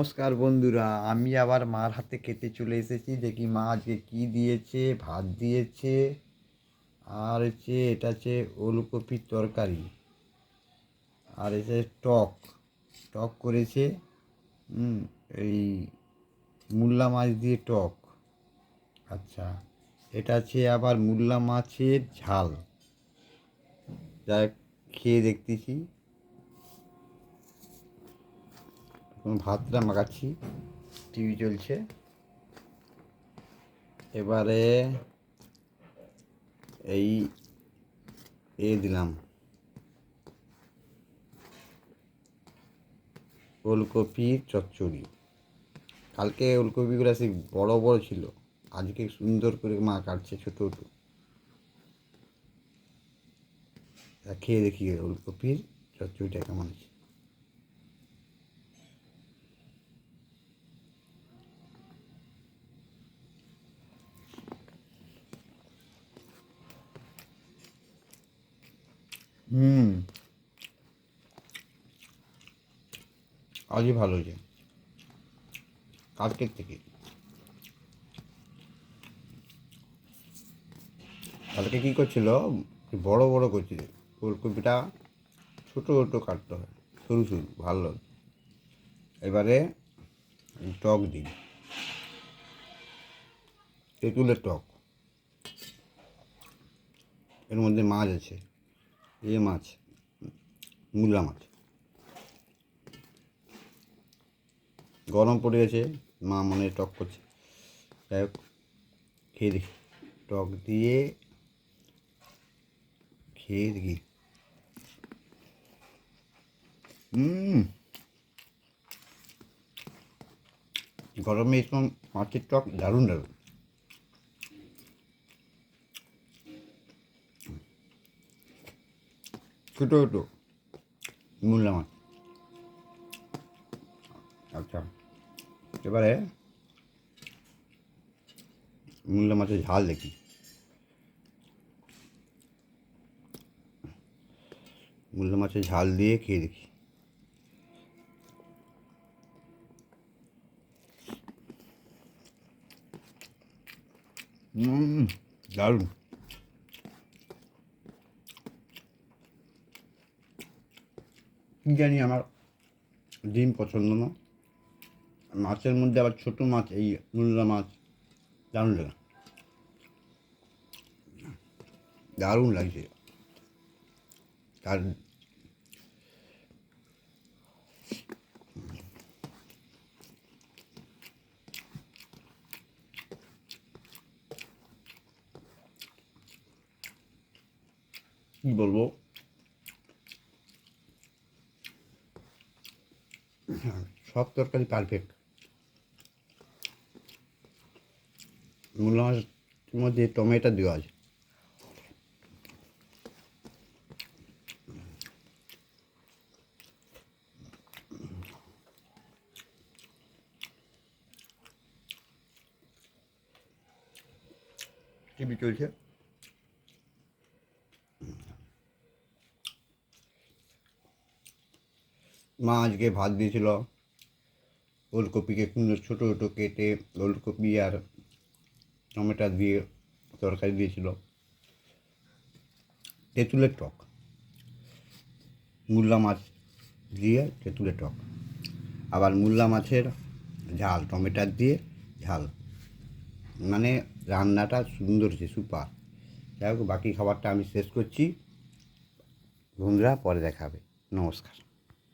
নমস্কার বন্ধুরা, আমি আবার মার হাতে খেতে চলে এসেছি। দেখি মা আজকে কী দিয়েছে, ভাত দিয়েছে, আর হচ্ছে এটা হচ্ছে ওলকপির তরকারি, আর হচ্ছে টক টক করেছে এই মূল্লা মাছ দিয়ে টক আচ্ছা এটা আছে আবার মূল্লা মাছের ঝাল যা খেয়ে দেখতেছি। ভাতটা মাখাচ্ছি। টিভি চলছে। এবারে এই, এ দিলাম। ওলকপির চচ্চড়ি। কালকে ওলকপিগুলো সেই বড় বড় ছিল। আজকে সুন্দর করে মা কাটছে ছোটো ছোটো। খেয়ে দেখি ওলকপির চচ্চড়িটা কেমন আছে হুম। আজই ভালো হয়েছে। কালকের থেকে। কালকে কী করছিল? বড় বড় করছিল। ফুলকপিটা ছোটো ছোটো কাটতে হয়। সরু সরু, ভালো এবারে টক দিই। তেঁতুলের টক। এর মধ্যে মাছ আছে। এ মাছ, মূলা মাছ। গরম পড়ে গেছে, মা মনে টক করছে। যাই হোক, খেয়ে দেখি। টক দিয়ে খেয়ে দেখি। গরমে এরকম মাছের টক দারুণ দারুণ। ছোটো ছোটো মূল্যা মাছ আচ্ছা এবারে মূল্যা মাছের ঝাল দেখি মূল্যা মাছের ঝাল দিয়ে খেয়ে দেখি দারুণ কী জানি আমার ডিম পছন্দ না মাছের মধ্যে আবার ছোটো মাছ এই মূল্যা মাছ দারুণ লাগে দারুণ লাগছে আর কী বলব সব তরকারি পারফেক্ট মূল্য মাছের মধ্যে টমেটো দেওয়া আছে। টিভি চলছে মা আজকে ভাত দিয়েছিল। ওলকপিকে সুন্দর ছোটো ছোটো কেটে ওলকপি আর টমেটো দিয়ে তরকারি দিয়েছিল। তেঁতুলের টক। মূল্লা মাছ দিয়ে তেঁতুলের টক। আবার মূল্লা মাছের ঝাল, টমেটো দিয়ে ঝাল। মানে রান্নাটা সুন্দর হয়েছে, সুপার। যাই হোক, বাকি খাবারটা আমি শেষ করছি। বন্ধুরা, পরে দেখাবে নমস্কার।